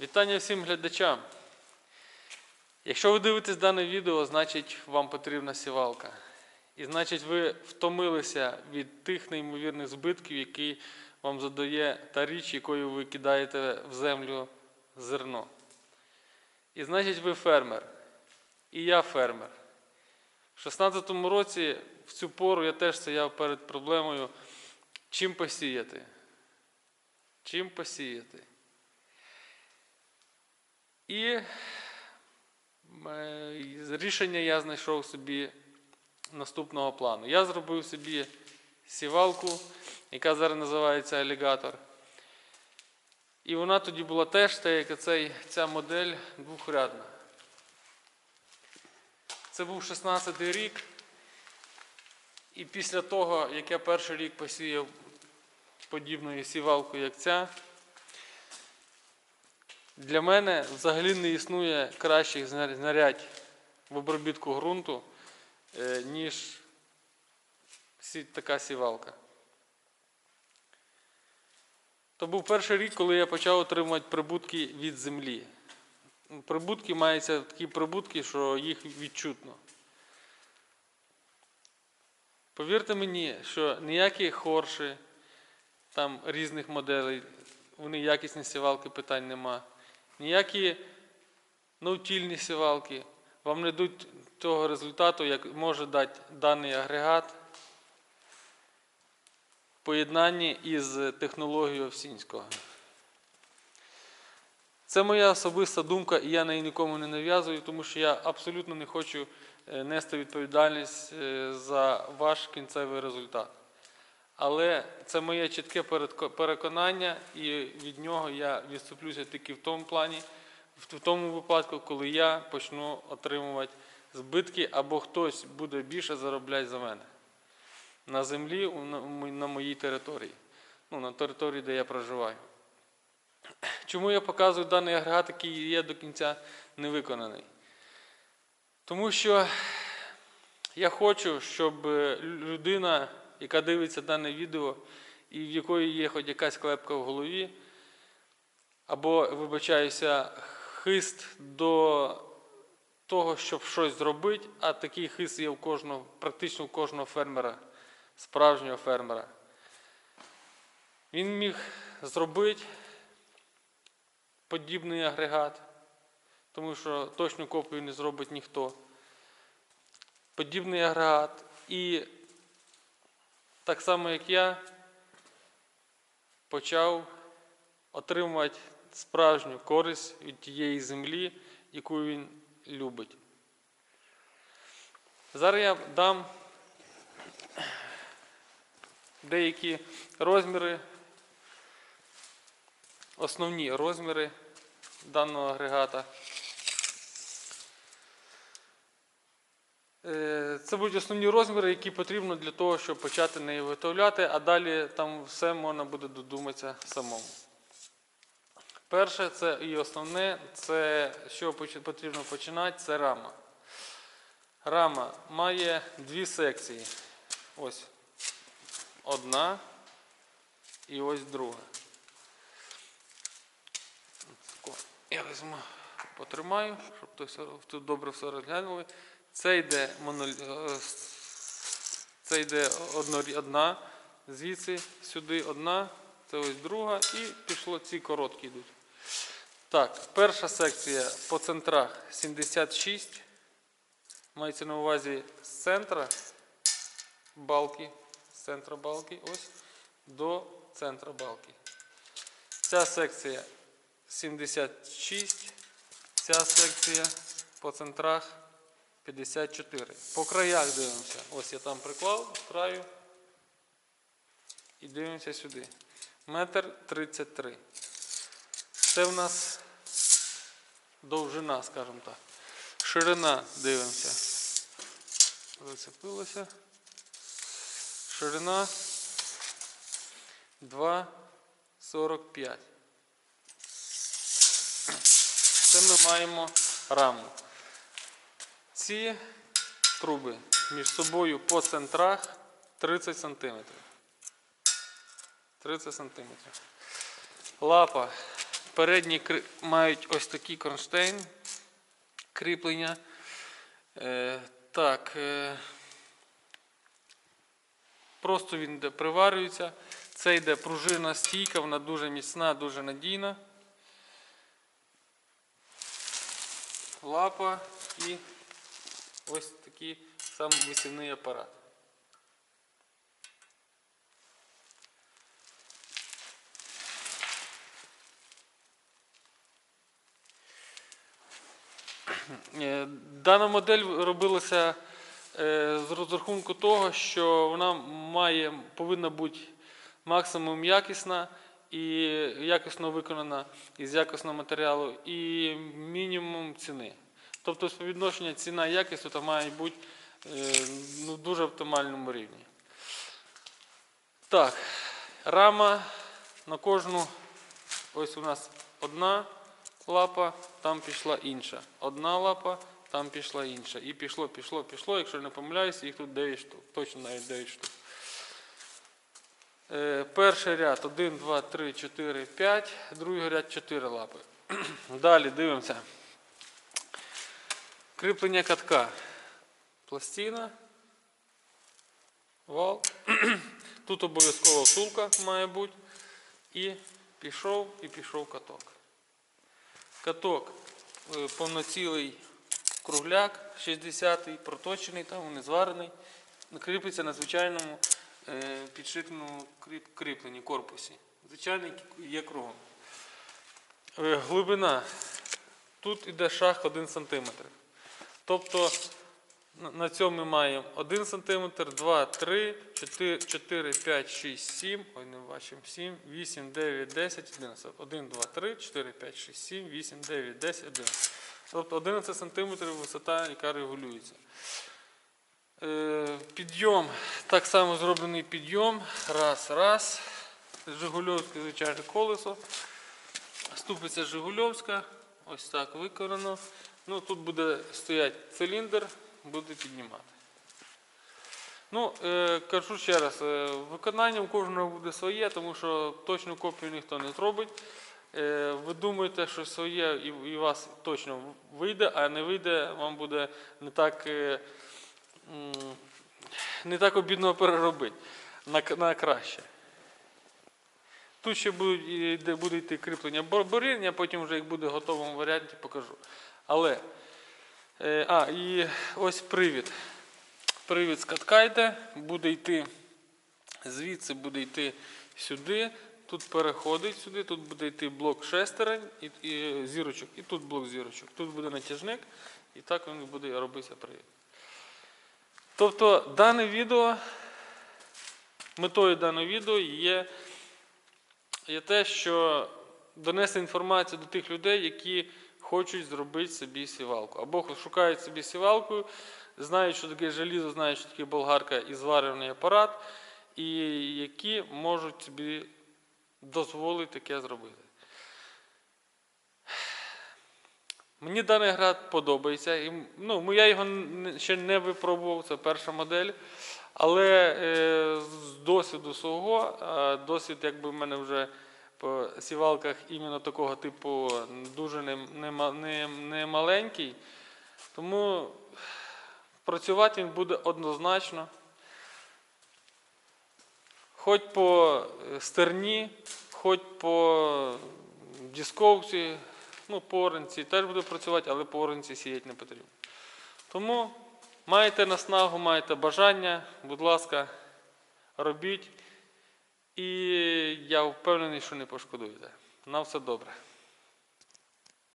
Вітання всім глядачам. Якщо ви дивитесь дане відео, значить вам потрібна сівалка. І значить ви втомилися від тих неймовірних збитків, які вам задає та річ, якою ви кидаєте в землю зерно. І значить ви фермер. І я фермер. В 16-му році в цю пору я теж стояв перед проблемою, чим посіяти. Чим посіяти. І е, рішення я знайшов собі наступного плану. Я зробив собі сівалку, яка зараз називається алігатор. І вона тоді була теж та, як оцей, ця модель двохрядна. Це був 16-й рік. І після того, як я перший рік посіяв подібною сівалкою, як ця, для мене взагалі не існує кращих зна- знарядь в обробітку ґрунту, е, ніж така сівалка. То був перший рік, коли я почав отримувати прибутки від землі. Прибутки маються такі прибутки, що їх відчутно. Повірте мені, що ніякі хорші там різних моделей, вони якісні сівалки, питань нема. Ніякі наутільні сівалки вам не дадуть того результату, як може дати даний агрегат в поєднанні із технологією Овсінського. Це моя особиста думка, і я неї нікому не нав'язую, тому що я абсолютно не хочу е, нести відповідальність е, за ваш кінцевий результат. Але це моє чітке переконання, і від нього я відступлюся тільки в тому плані, в тому випадку, коли я почну отримувати збитки або хтось буде більше заробляти за мене на землі на моїй території, ну, на території, де я проживаю. Чому я показую даний агрегат, який є до кінця не виконаний? Тому що я хочу, щоб е, людина, яка дивиться дане відео, і в якої є хоч якась клепка в голові, або, вибачаюся, хист до того, щоб щось зробити, а такий хист є в кожного, практично в кожного фермера, справжнього фермера. Він міг зробити подібний агрегат, тому що точну копію не зробить ніхто. Подібний агрегат. І так само, як я, почав отримувати справжню користь від тієї землі, яку він любить. Зараз я дам деякі розміри, основні розміри даного агрегата. Це будуть основні розміри, які потрібно для того, щоб почати неї виготовляти, а далі там все можна буде додуматися самому. Перше, це і основне, це що потрібно починати, це рама. Рама має дві секції. Ось одна і ось друга. Я візьму, потримаю, щоб тут добре все розглянули. Це йде монолі... е, Це йде одна, звідси сюди одна, це ось друга, і пішло ці короткі йдуть. Так, перша секція по центрах 76. Мається на увазі з центра балки, з центра балки, ось до центра балки. Ця секція 76, ця секція по центрах 54. По краях дивимося. Ось я там приклав з краю. І дивимося сюди. Метр 33. Це в нас довжина, скажімо так. Ширина дивимося. Зацепилося. Ширина 2,45. Це ми маємо раму. Ці труби між собою по центрах 30 см. 30 см. Лапа передні мають ось такий кронштейн, кріплення. Е, так. Е, просто він йде приварюється. Це йде пружина стійка, вона дуже міцна, дуже надійна. Лапа і ось такий сам висівний апарат. Е, Дана модель робилася е, з розрахунку того, що вона має, повинна бути максимум якісна і якісно виконана із якісного матеріалу, і мінімум ціни. Тобто співвідношення ціна і якість тут має бути е, ну, дуже оптимальному рівні. Так, рама на кожну, ось у нас одна лапа, там пішла інша. Одна лапа, там пішла інша. І пішло, пішло, пішло. Якщо не помиляюсь, їх тут 9 штук. Точно навіть 9 штук. Е, перший ряд 1, 2, 3, 4, 5. Другий ряд 4 лапи. Далі дивимося. Кріплення катка. Пластина. Вал. Тут обов'язково втулка має бути. І пішов, і пішов каток. Каток е, повноцілий кругляк 60-й, проточений, там не зварений. Кріпиться на звичайному е, підшипному кріп- кріпленні корпусі. Звичайний є кругом. Е, Глибина. Тут іде шаг 1 см. Тобто на- цьому ми маємо 1 см, 2, 3, 4, 4 5, 6, 7, ой, не бачимо, 7, 8, 9, 10, 11. 1, 2, 3, 4, 5, 6, 7, 8, 9, 10, 11. Тобто 11 см висота, яка регулюється. Е, Підйом, так само зроблений підйом. Раз, раз. Жигульовське звичайне колесо. Ступиця Жигульовська. Ось так виконано. Ну, тут буде стояти циліндр, буде піднімати. Ну, е, кажу ще раз, е, виконання у кожного буде своє, тому що точну копію ніхто не зробить. Е, ви думаєте, що своє і, у вас точно вийде, а не вийде, вам буде не так, не так обідно переробити на, на краще. Тут ще будуть, де буде йти кріплення борборин, я потім вже їх буде в готовому варіанті покажу. Але, е, а, і ось привід. Привід з катка йде, буде йти звідси, буде йти сюди, тут переходить сюди, тут буде йти блок шестерень і, і зірочок, і тут блок зірочок. Тут буде натяжник, і так він буде робитися привід. Тобто дане відео, метою даного відео є є те, що донести інформацію до тих людей, які хочуть зробити собі сівалку. Або шукають собі сівалку, знають, що таке желізо, знають, що таке болгарка і зварений апарат, і які можуть собі дозволити таке зробити. Мені даний град подобається. І, ну, я його ще не випробував, це перша модель. Але е, з досвіду свого, досвід якби в мене вже по сівалках іменно такого типу дуже не, не, не, не маленький. Тому працювати він буде однозначно. Хоч по е, стерні, хоч по дисковці, ну, по теж буде працювати, але по сіяти не потрібно. Тому маєте наснагу, маєте бажання, будь ласка, робіть. І я впевнений, що не пошкодуєте. На все добре.